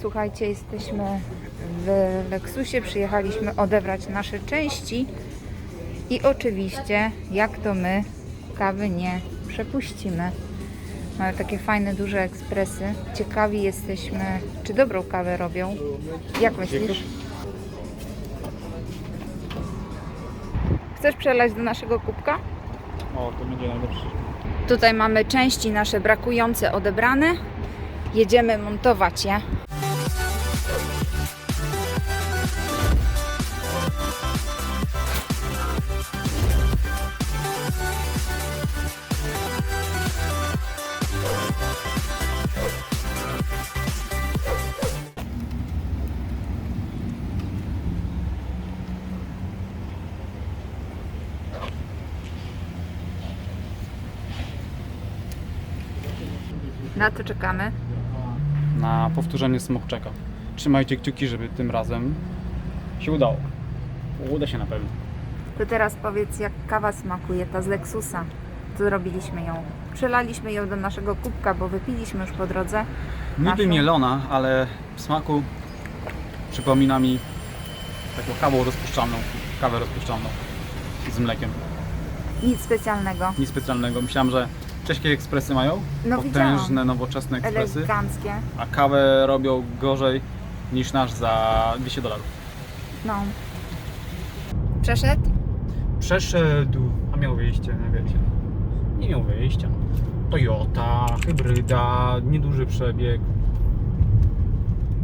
Słuchajcie, jesteśmy w Lexusie, przyjechaliśmy odebrać nasze części i oczywiście, jak to my, kawy nie przepuścimy. Mamy takie fajne, duże ekspresy. Ciekawi jesteśmy, czy dobrą kawę robią. Jak myślisz? Chcesz przelać do naszego kubka? O, to będzie najlepszy. Tutaj mamy części nasze brakujące odebrane. Jedziemy montować je. Na to czekamy. Na powtórzenie smoczeka. Trzymajcie kciuki, żeby tym razem się udało. Uda się na pewno. To teraz powiedz, jak kawa smakuje, ta z Lexusa. Co zrobiliśmy ją? Przelaliśmy ją do naszego kubka, bo wypiliśmy już po drodze. Niby Naszą. mielona, ale w smaku przypomina mi taką kawę rozpuszczalną, kawę rozpuszczalną z mlekiem. Nic specjalnego. Nic specjalnego. Myślałem, że czeskie ekspresy mają No, potężne, widziałam. nowoczesne ekspresy, Eleganckie. a kawę robią gorzej niż nasz za 200 dolarów. No. Przeszedł? Przeszedł, a miał wyjście, nie wiecie. Nie miał wyjścia. Toyota, hybryda, nieduży przebieg.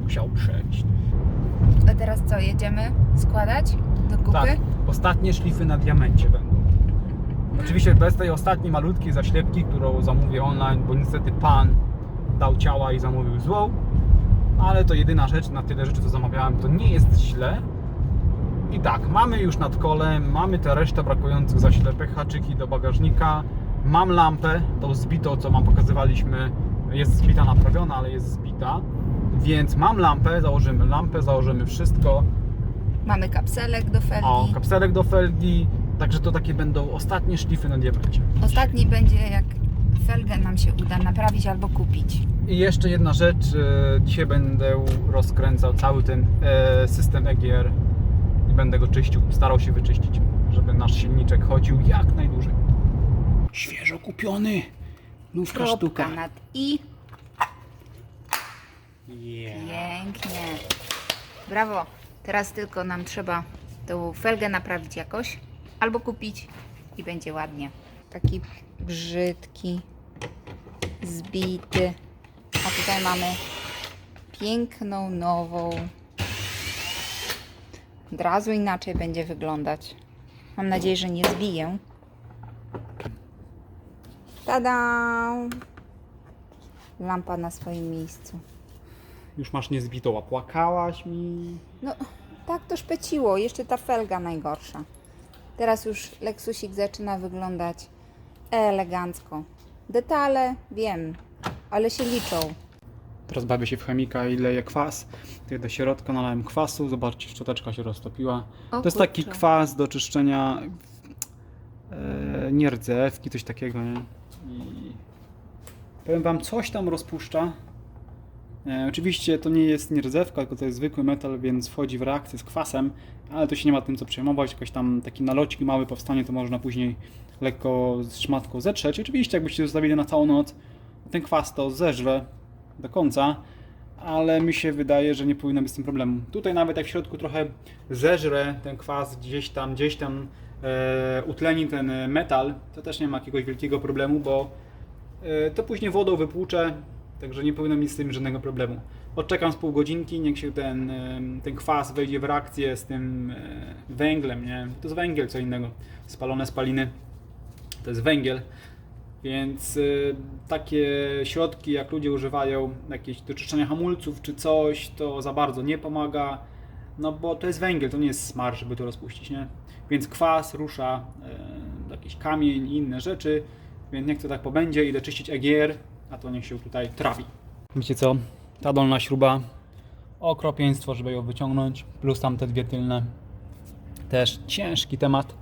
Musiał przejść. A teraz co, jedziemy składać do kupy? Tak, ostatnie szlify na diamencie będą. Oczywiście bez tej ostatniej malutkiej zaślepki, którą zamówię online, bo niestety pan dał ciała i zamówił złą. Ale to jedyna rzecz, na tyle rzeczy co zamawiałem, to nie jest źle. I tak, mamy już nad kolem, mamy tę resztę brakujących zaślepek, haczyki do bagażnika. Mam lampę, tą zbitą, co wam pokazywaliśmy, jest zbita, naprawiona, ale jest zbita. Więc mam lampę, założymy lampę, założymy wszystko. Mamy kapselek do felgi. O, kapselek do felgi. Także to takie będą ostatnie szlify na diamencie. Ostatni będzie jak felgę nam się uda naprawić albo kupić. I jeszcze jedna rzecz. e, Dzisiaj będę rozkręcał cały ten e, system EGR i będę go czyścił, starał się wyczyścić, żeby nasz silniczek chodził jak najdłużej. Świeżo kupiony. Nówka Kropka nad i. Yeah. Pięknie. Brawo. Teraz tylko nam trzeba tą felgę naprawić jakoś albo kupić i będzie ładnie. Taki brzydki, zbity. A tutaj mamy piękną, nową. Od razu inaczej będzie wyglądać. Mam nadzieję, że nie zbiję. Tada! Lampa na swoim miejscu. Już masz niezbitą, a płakałaś mi. No, tak to szpeciło. Jeszcze ta felga najgorsza. Teraz już Lexusik zaczyna wyglądać elegancko. Detale wiem, ale się liczą. Teraz bawię się w chemika i leję kwas. Tutaj do środka nalałem kwasu. Zobaczcie, szczoteczka się roztopiła. O to jest taki kwas do czyszczenia e, nierdzewki, coś takiego, nie? I powiem wam, coś tam rozpuszcza. E, oczywiście to nie jest nierdzewka, tylko to jest zwykły metal, więc wchodzi w reakcję z kwasem, ale to się nie ma tym co przejmować. Jakoś tam taki nalocik mały powstanie, to można później lekko z szmatką zetrzeć. Oczywiście jakbyście zostawili na całą noc, ten kwas to zeżre do końca, ale mi się wydaje, że nie powinno być z tym problemu. Tutaj nawet jak w środku trochę zeżre ten kwas gdzieś tam, gdzieś tam e, utleni ten metal, to też nie ma jakiegoś wielkiego problemu, bo e, to później wodą wypłucze, także nie powinno mieć z tym żadnego problemu. Odczekam z pół godzinki, niech się ten, e, ten kwas wejdzie w reakcję z tym e, węglem, nie? To jest węgiel, co innego. Spalone spaliny to jest węgiel. Więc y, takie środki, jak ludzie używają, jakieś do czyszczenia hamulców czy coś, to za bardzo nie pomaga. No bo to jest węgiel, to nie jest smar, żeby to rozpuścić, nie? Więc kwas rusza, y, jakiś kamień i inne rzeczy, więc niech to tak pobędzie, idę czyścić EGR, a to niech się tutaj trawi. Wiecie co? Ta dolna śruba, okropieństwo, żeby ją wyciągnąć, plus tam te dwie tylne. Też ciężki temat,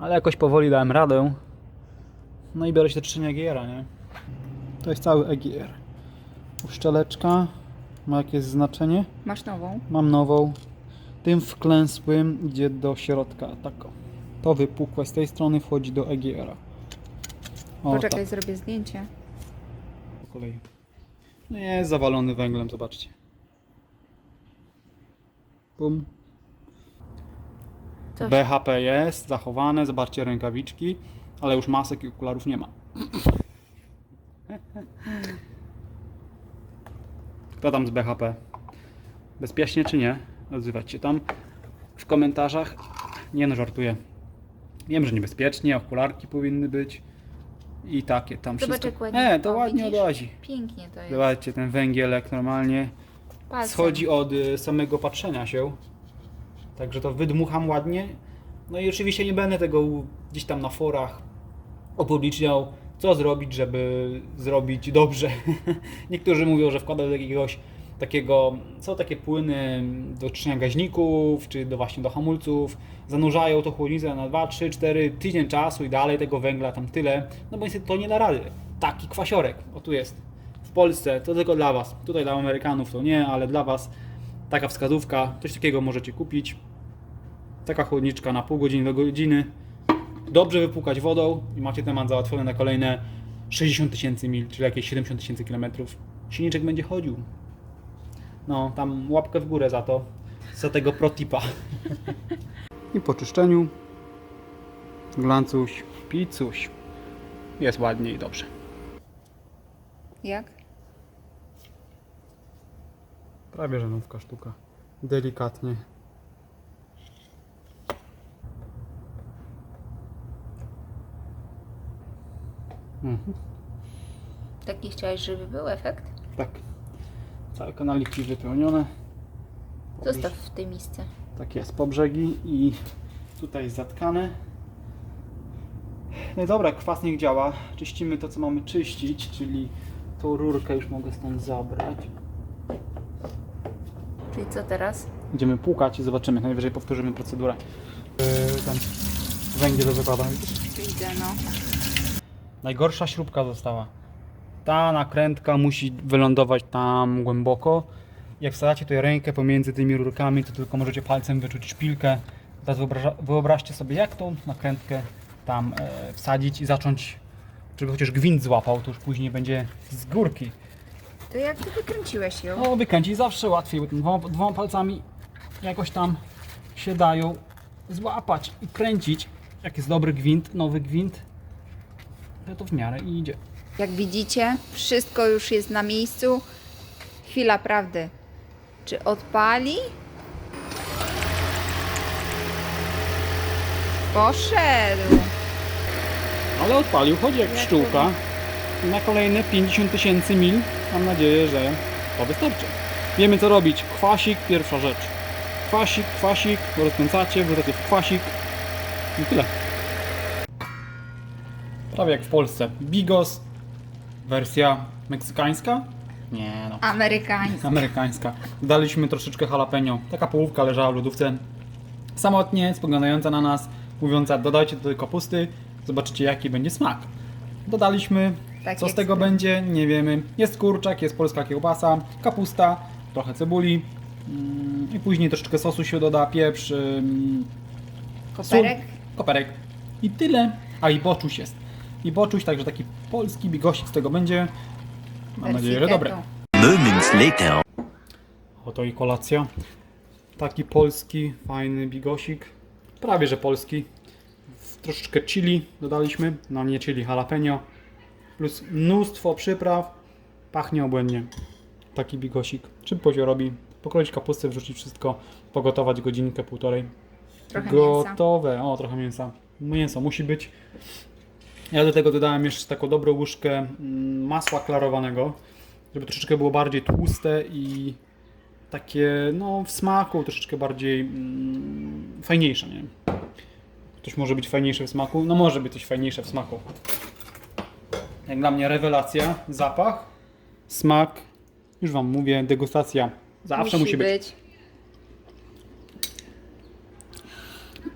ale jakoś powoli dałem radę. No i biorę się do czyszczenia EGR-a, nie? To jest cały EGR. Uszczeleczka, Ma jakieś znaczenie? Masz nową? Mam nową. Tym wklęsłym idzie do środka. Tak. To wypukłe z tej strony wchodzi do EGR-a. O, Poczekaj, tak, zrobię zdjęcie. Kolei. No jest zawalony węglem, zobaczcie. Bum. Coś. BHP jest zachowane, zobaczcie rękawiczki, ale już masek i okularów nie ma. Kto tam z BHP? Bezpiecznie czy nie? Odzywać się tam w komentarzach. Nie no, żartuję. Wiem, że niebezpiecznie, okularki powinny być i takie tam Zobacz, wszystko. jak ładnie. Nie, to O, ładnie widzisz? odłazi. Pięknie to jest. Zobaczcie, ten węgielek normalnie Palcem. schodzi od y, samego patrzenia się. Także to wydmucham ładnie. No i oczywiście nie będę tego u- gdzieś tam na forach upubliczniał, co zrobić, żeby zrobić dobrze. Niektórzy mówią, że wkładał do jakiegoś takiego, są takie płyny do czyszczenia gaźników, czy do właśnie do hamulców, zanurzają to chłodnicę na 2, 3, 4 tydzień czasu i dalej tego węgla tam tyle, no bo niestety to nie da rady. Taki kwasiorek, o tu jest. W Polsce to tylko dla Was. Tutaj dla Amerykanów to nie, ale dla Was taka wskazówka, coś takiego możecie kupić. Taka chłodniczka na pół godziny do godziny. Dobrze wypłukać wodą i macie temat załatwiony na kolejne 60 tysięcy mil, czyli jakieś 70 tysięcy kilometrów. Silniczek będzie chodził. No, tam łapkę w górę za to, za tego protipa. I po czyszczeniu glancuś, picuś. Jest ładnie i dobrze. Jak? Prawie że nówka sztuka. Delikatnie. Mhm. Taki chciałeś, żeby był efekt? Tak. Całe kanaliki wypełnione. Zostaw w tej misce. Tak jest, po brzegi i tutaj zatkane. No i dobra, kwas niech działa. Czyścimy to, co mamy czyścić, czyli tą rurkę już mogę stąd zabrać. Czyli co teraz? Będziemy płukać i zobaczymy. Najwyżej powtórzymy procedurę. Yy, ten węgiel wypada. Widzę, no. Najgorsza śrubka została. Ta nakrętka musi wylądować tam głęboko. Jak wsadzacie tutaj rękę pomiędzy tymi rurkami, to tylko możecie palcem wyczuć szpilkę. Teraz wyobraźcie sobie, jak tą nakrętkę tam e, wsadzić i zacząć, żeby chociaż gwint złapał, to już później będzie z górki. To jak ty wykręciłeś ją? No, wykręcić zawsze łatwiej, bo dwoma, dwoma palcami jakoś tam się dają złapać i kręcić. Jak jest dobry gwint, nowy gwint, to to w miarę i idzie. Jak widzicie, wszystko już jest na miejscu. Chwila prawdy. Czy odpali? Poszedł. Ale odpalił, chodzi jak pszczółka. I na kolejne 50 tysięcy mil mam nadzieję, że to wystarczy. Wiemy co robić. Kwasik, pierwsza rzecz. Kwasik, kwasik, rozkręcacie, wrzucacie w kwasik i tyle. Prawie jak w Polsce. Bigos, wersja meksykańska? Nie no. Amerykański. Amerykańska. Daliśmy troszeczkę jalapeno. Taka połówka leżała w lodówce. Samotnie, spoglądająca na nas, mówiąca dodajcie do tej kapusty, zobaczycie jaki będzie smak. Dodaliśmy, Taki co z tego będzie, nie wiemy. Jest kurczak, jest polska kiełbasa, kapusta, trochę cebuli mm, i później troszeczkę sosu się doda, pieprz, ym, Koperek. sól, koperek i tyle. A i boczuś jest. I boczuś, także taki polski bigosik z tego będzie. Mam nadzieję, że dobre. Moments later. Oto i kolacja. Taki polski, fajny bigosik. Prawie że polski. W troszeczkę chili dodaliśmy. No nie chili, jalapeno. Plus mnóstwo przypraw. Pachnie obłędnie. Taki bigosik. Szybko się robi. Pokroić kapustę, wrzucić wszystko, pogotować godzinkę, półtorej. Trochę mięsa. Gotowe. O, trochę mięsa. Mięso musi być. Ja do tego dodałem jeszcze taką dobrą łyżkę mm, masła klarowanego, żeby troszeczkę było bardziej tłuste i takie, no, w smaku troszeczkę bardziej mm, fajniejsze, nie? Coś może być fajniejsze w smaku? No może być coś fajniejsze w smaku. Jak dla mnie rewelacja, zapach, smak, już Wam mówię, degustacja zawsze musi, być.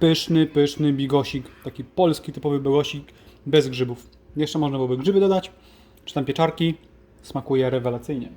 Pyszny, pyszny bigosik, taki polski typowy bigosik, bez grzybów. Jeszcze można byłoby grzyby dodać, czy tam pieczarki, smakuje rewelacyjnie.